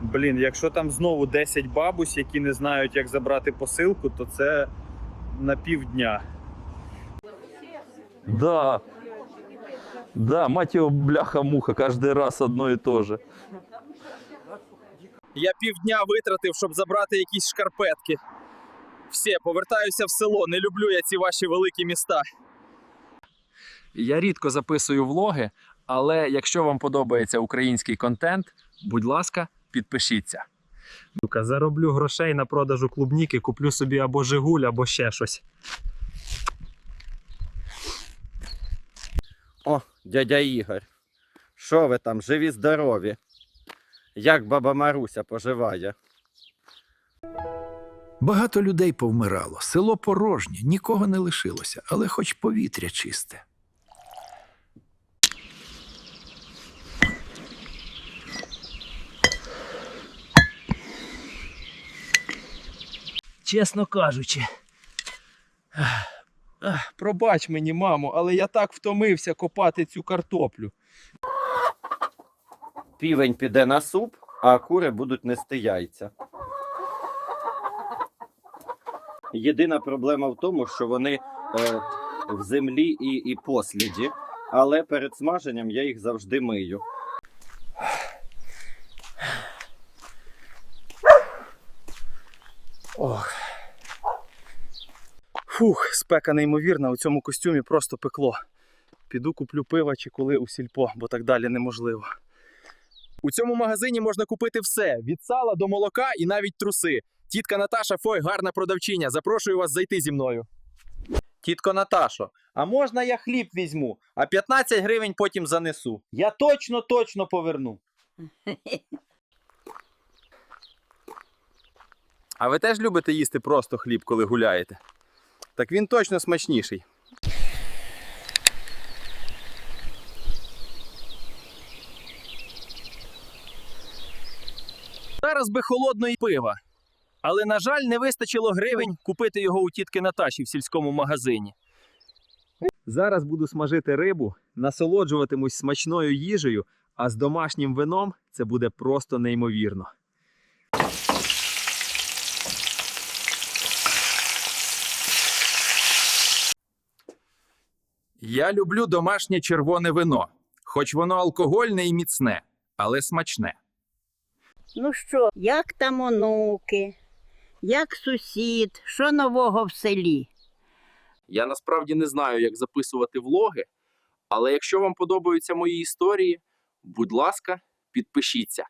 Блін, якщо там знову 10 бабусь, які не знають, як забрати посилку, то це на півдня. Да. Да, мать его, бляха-муха, каждый раз одно и то же. Я півдня витратив, щоб забрати якісь шкарпетки. Все, повертаюся в село. Не люблю я ці ваші великі міста. Я рідко записую влоги, але якщо вам подобається український контент, будь ласка, підпишіться. Зароблю грошей на продажу клубніки, куплю собі або Жигуль, або ще щось. О, дядя Ігор. Що ви там, живі здорові? Як баба Маруся поживає? Багато людей повмирало, село порожнє, нікого не лишилося, але хоч повітря чисте. Чесно кажучи. Пробач мені, мамо, але я так втомився копати цю картоплю. Півень піде на суп, а кури будуть нести яйця. Єдина проблема в тому, що вони е, в землі і, і посліді, але перед смаженням я їх завжди мию. Ох. Фух, спека неймовірна, у цьому костюмі просто пекло. Піду куплю пива чи коли у сільпо, бо так далі неможливо. У цьому магазині можна купити все: від сала до молока і навіть труси. Тітка Наташа Фой, гарна продавчиня. Запрошую вас зайти зі мною. Тітко Наташо, а можна я хліб візьму, а 15 гривень потім занесу. Я точно, точно поверну. А ви теж любите їсти просто хліб, коли гуляєте? Так він точно смачніший. Зараз би холодної пива. Але, на жаль, не вистачило гривень купити його у тітки Наташі в сільському магазині. Зараз буду смажити рибу, насолоджуватимусь смачною їжею, а з домашнім вином це буде просто неймовірно. Я люблю домашнє червоне вино, хоч воно алкогольне і міцне, але смачне. Ну що, як там онуки? Як сусід? Що нового в селі? Я насправді не знаю, як записувати влоги, але якщо вам подобаються мої історії, будь ласка, підпишіться.